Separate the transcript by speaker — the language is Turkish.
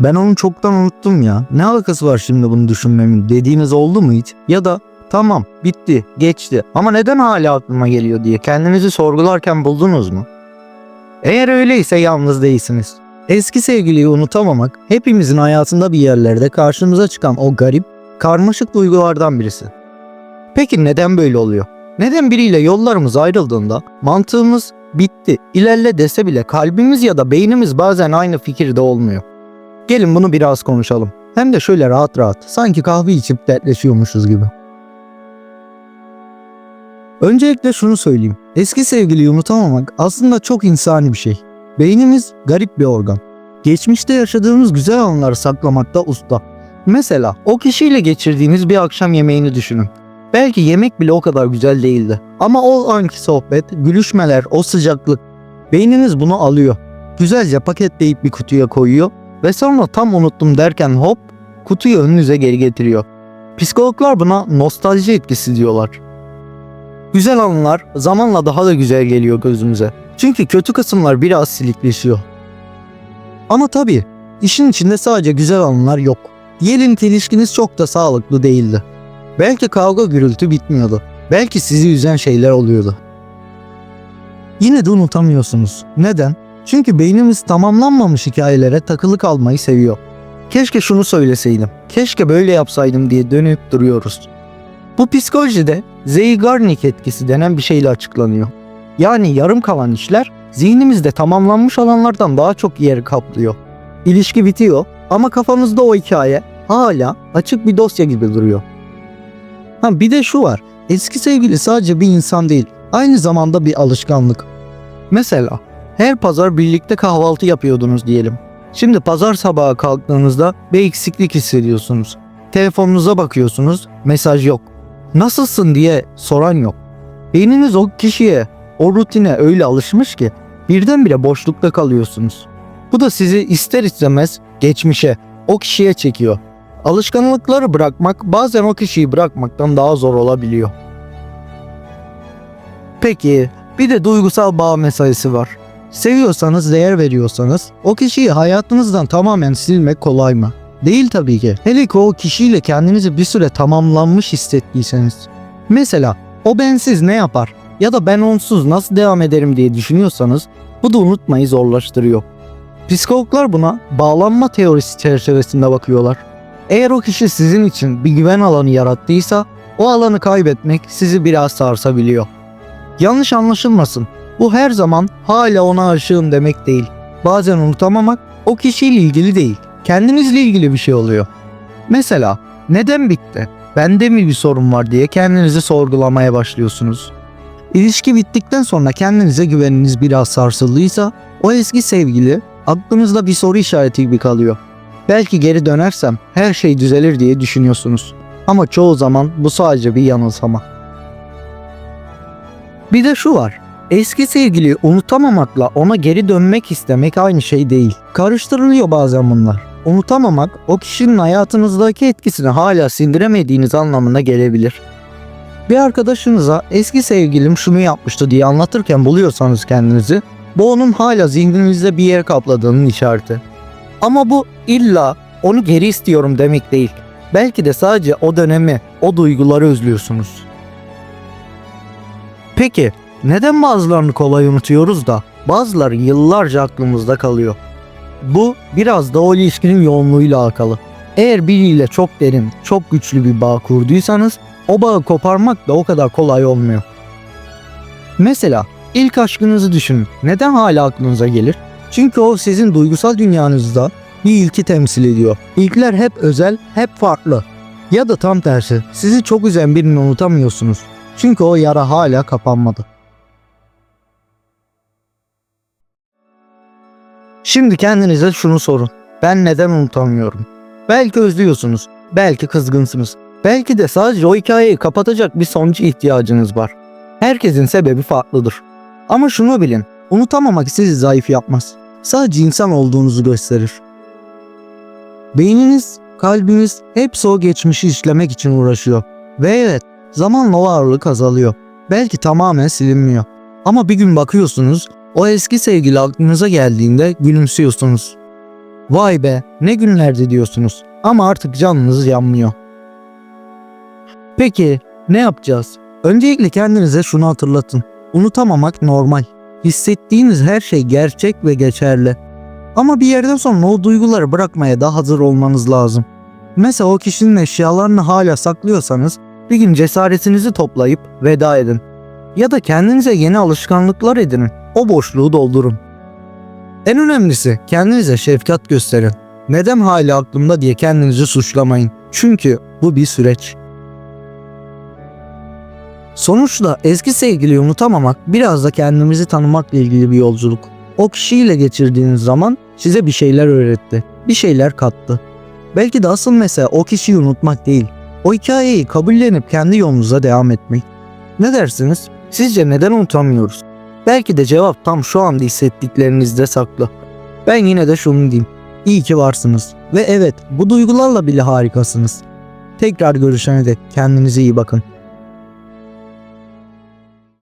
Speaker 1: Ben onu çoktan unuttum ya. Ne alakası var şimdi bunu düşünmemin dediğiniz oldu mu hiç? Ya da tamam bitti geçti ama neden hala aklıma geliyor diye kendinizi sorgularken buldunuz mu? Eğer öyleyse yalnız değilsiniz. Eski sevgiliyi unutamamak hepimizin hayatında bir yerlerde karşımıza çıkan o garip, karmaşık duygulardan birisi. Peki neden böyle oluyor? Neden biriyle yollarımız ayrıldığında mantığımız bitti, ilerle dese bile kalbimiz ya da beynimiz bazen aynı fikirde olmuyor? Gelin bunu biraz konuşalım. Hem de şöyle rahat rahat, sanki kahve içip dertleşiyormuşuz gibi. Öncelikle şunu söyleyeyim. Eski sevgiliyi unutamamak aslında çok insani bir şey. Beynimiz garip bir organ. Geçmişte yaşadığımız güzel anıları saklamakta usta. Mesela o kişiyle geçirdiğiniz bir akşam yemeğini düşünün. Belki yemek bile o kadar güzel değildi. Ama o anki sohbet, gülüşmeler, o sıcaklık. Beyniniz bunu alıyor. Güzelce paketleyip bir kutuya koyuyor ve sonra tam unuttum derken hop kutuyu önünüze geri getiriyor. Psikologlar buna nostalji etkisi diyorlar. Güzel anılar zamanla daha da güzel geliyor gözümüze. Çünkü kötü kısımlar biraz silikleşiyor. Ama tabii işin içinde sadece güzel anılar yok. Diyelim ki ilişkiniz çok da sağlıklı değildi. Belki kavga gürültü bitmiyordu. Belki sizi üzen şeyler oluyordu. Yine de unutamıyorsunuz. Neden? Çünkü beynimiz tamamlanmamış hikayelere takılı kalmayı seviyor. Keşke şunu söyleseydim, keşke böyle yapsaydım diye dönüp duruyoruz. Bu psikolojide Zeigarnik etkisi denen bir şeyle açıklanıyor. Yani yarım kalan işler zihnimizde tamamlanmış alanlardan daha çok yer kaplıyor. İlişki bitiyor ama kafamızda o hikaye hala açık bir dosya gibi duruyor. Ha bir de şu var. Eski sevgili sadece bir insan değil, aynı zamanda bir alışkanlık. Mesela her pazar birlikte kahvaltı yapıyordunuz diyelim. Şimdi pazar sabahı kalktığınızda bir eksiklik hissediyorsunuz. Telefonunuza bakıyorsunuz, mesaj yok. Nasılsın diye soran yok. Beyniniz o kişiye, o rutine öyle alışmış ki birdenbire boşlukta kalıyorsunuz. Bu da sizi ister istemez geçmişe, o kişiye çekiyor. Alışkanlıkları bırakmak bazen o kişiyi bırakmaktan daha zor olabiliyor. Peki bir de duygusal bağ meselesi var. Seviyorsanız, değer veriyorsanız o kişiyi hayatınızdan tamamen silmek kolay mı? Değil tabii ki. Hele ki o kişiyle kendinizi bir süre tamamlanmış hissettiyseniz. Mesela o bensiz ne yapar ya da ben onsuz nasıl devam ederim diye düşünüyorsanız bu da unutmayı zorlaştırıyor. Psikologlar buna bağlanma teorisi çerçevesinde bakıyorlar. Eğer o kişi sizin için bir güven alanı yarattıysa o alanı kaybetmek sizi biraz sarsabiliyor. Yanlış anlaşılmasın. Bu her zaman hala ona aşığım demek değil. Bazen unutamamak o kişiyle ilgili değil, kendinizle ilgili bir şey oluyor. Mesela neden bitti? Bende mi bir sorun var diye kendinizi sorgulamaya başlıyorsunuz. İlişki bittikten sonra kendinize güveniniz biraz sarsıldıysa o eski sevgili aklınızda bir soru işareti gibi kalıyor. Belki geri dönersem her şey düzelir diye düşünüyorsunuz. Ama çoğu zaman bu sadece bir yanılsama. Bir de şu var. Eski sevgiliyi unutamamakla ona geri dönmek istemek aynı şey değil. Karıştırılıyor bazen bunlar. Unutamamak o kişinin hayatınızdaki etkisini hala sindiremediğiniz anlamına gelebilir. Bir arkadaşınıza eski sevgilim şunu yapmıştı diye anlatırken buluyorsanız kendinizi bu onun hala zihninizde bir yer kapladığının işareti. Ama bu illa onu geri istiyorum demek değil. Belki de sadece o dönemi, o duyguları özlüyorsunuz. Peki neden bazılarını kolay unutuyoruz da bazıları yıllarca aklımızda kalıyor? Bu biraz da o ilişkinin yoğunluğuyla alakalı. Eğer biriyle çok derin, çok güçlü bir bağ kurduysanız o bağı koparmak da o kadar kolay olmuyor. Mesela ilk aşkınızı düşünün. Neden hala aklınıza gelir? Çünkü o sizin duygusal dünyanızda bir ilki temsil ediyor. İlkler hep özel, hep farklı. Ya da tam tersi, sizi çok üzen birini unutamıyorsunuz. Çünkü o yara hala kapanmadı. Şimdi kendinize şunu sorun. Ben neden unutamıyorum? Belki özlüyorsunuz, belki kızgınsınız. Belki de sadece o hikayeyi kapatacak bir sonucu ihtiyacınız var. Herkesin sebebi farklıdır. Ama şunu bilin, unutamamak sizi zayıf yapmaz. Sadece insan olduğunuzu gösterir. Beyniniz, kalbiniz hepsi o geçmişi işlemek için uğraşıyor. Ve evet, zamanla o ağırlık azalıyor. Belki tamamen silinmiyor. Ama bir gün bakıyorsunuz, o eski sevgili aklınıza geldiğinde gülümsüyorsunuz. Vay be ne günlerdi diyorsunuz ama artık canınız yanmıyor. Peki ne yapacağız? Öncelikle kendinize şunu hatırlatın. Unutamamak normal. Hissettiğiniz her şey gerçek ve geçerli. Ama bir yerden sonra o duyguları bırakmaya da hazır olmanız lazım. Mesela o kişinin eşyalarını hala saklıyorsanız bir gün cesaretinizi toplayıp veda edin. Ya da kendinize yeni alışkanlıklar edinin. O boşluğu doldurun. En önemlisi kendinize şefkat gösterin. Neden hala aklımda diye kendinizi suçlamayın. Çünkü bu bir süreç. Sonuçta eski sevgiliyi unutamamak biraz da kendimizi tanımakla ilgili bir yolculuk. O kişiyle geçirdiğiniz zaman size bir şeyler öğretti, bir şeyler kattı. Belki de asıl mesele o kişiyi unutmak değil, o hikayeyi kabullenip kendi yolunuza devam etmek. Ne dersiniz? Sizce neden unutamıyoruz? Belki de cevap tam şu anda hissettiklerinizde saklı. Ben yine de şunu diyeyim. İyi ki varsınız. Ve evet bu duygularla bile harikasınız. Tekrar görüşene dek kendinize iyi bakın.